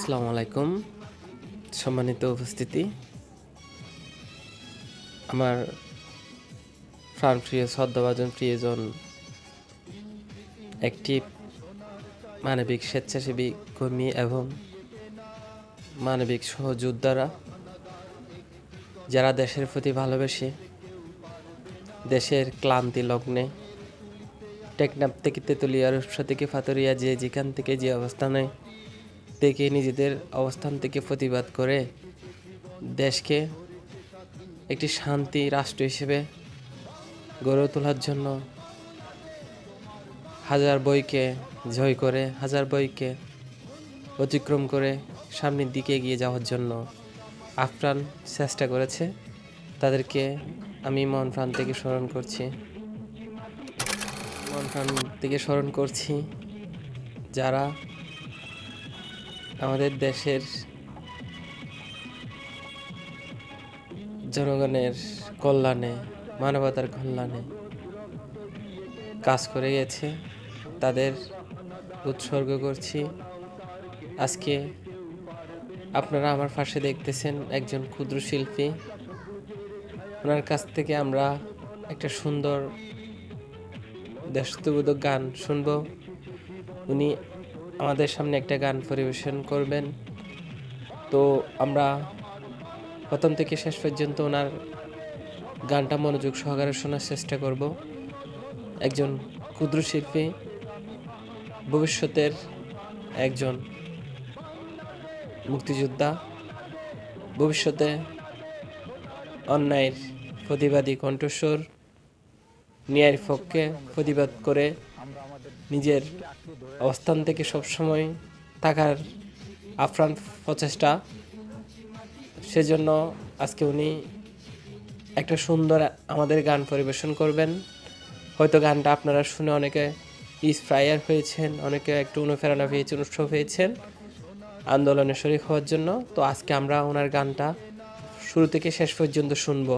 আসসালামু আলাইকুম। সম্মানিত উপস্থিতি। আমার প্রাণপ্রিয় শ্রদ্ধাভাজন প্রিয়জন, একটি মানবিক স্বেচ্ছাসেবী কর্মী এবং মানবিক সহযোদ্ধারা, যারা দেশের প্রতি ভালোবেসে দেশের ক্লান্তি লগ্নে টেকনাপ থেকে তেতুলিয়া রূপসা থেকে ফাতরিয়া যে যেখান থেকে যে অবস্থানে থেকে নিজেদের অবস্থান থেকে প্রতিবাদ করে দেশকে একটি শান্তি রাষ্ট্র হিসেবে গড়ে তোলার জন্য হাজার বইকে জয় করে, হাজার বইকে অতিক্রম করে সামনের দিকে এগিয়ে যাওয়ার জন্য আপ্রাণ চেষ্টা করেছে। তাদেরকে আমি মন প্রাণ থেকে স্মরণ করছি। মন প্রাণ থেকে স্মরণ করছি যারা আমাদের দেশের জনগণের কল্যাণে, মানবতার কল্যাণে কাজ করে গেছে, তাদের উৎসর্গ করছি। আজকে আপনারা আমার পাশে দেখতেছেন একজন ক্ষুদ্র শিল্পী। ওনার কাছ থেকে আমরা একটা সুন্দর দেশত্ববোধক গান শুনব। উনি আমাদের সামনে একটা গান পরিবেশন করবেন। তো আমরা প্রথম থেকে শেষ পর্যন্ত ওনার গানটা মনোযোগ সহকারে শোনার চেষ্টা করব। একজন ক্ষুদ্র শিল্পী, ভবিষ্যতের একজন মুক্তিযোদ্ধা, ভবিষ্যতে অন্যায়ের প্রতিবাদী কণ্ঠস্বর, ন্যায়ের পক্ষে প্রতিবাদ করে নিজের অবস্থান থেকে সবসময় থাকার আপ্রাণ প্রচেষ্টা। সেজন্য আজকে উনি একটা সুন্দর আমাদের গান পরিবেশন করবেন। হয়তো গানটা আপনারা শুনে অনেকে ইন্সপায়ার হয়েছেন, অনেকে একটু অনুপ্রেরণা পেয়েছেন উৎসব হয়েছেন আন্দোলনে শরিক হওয়ার জন্য। তো আজকে আমরা ওনার গানটা শুরু থেকে শেষ পর্যন্ত শুনব।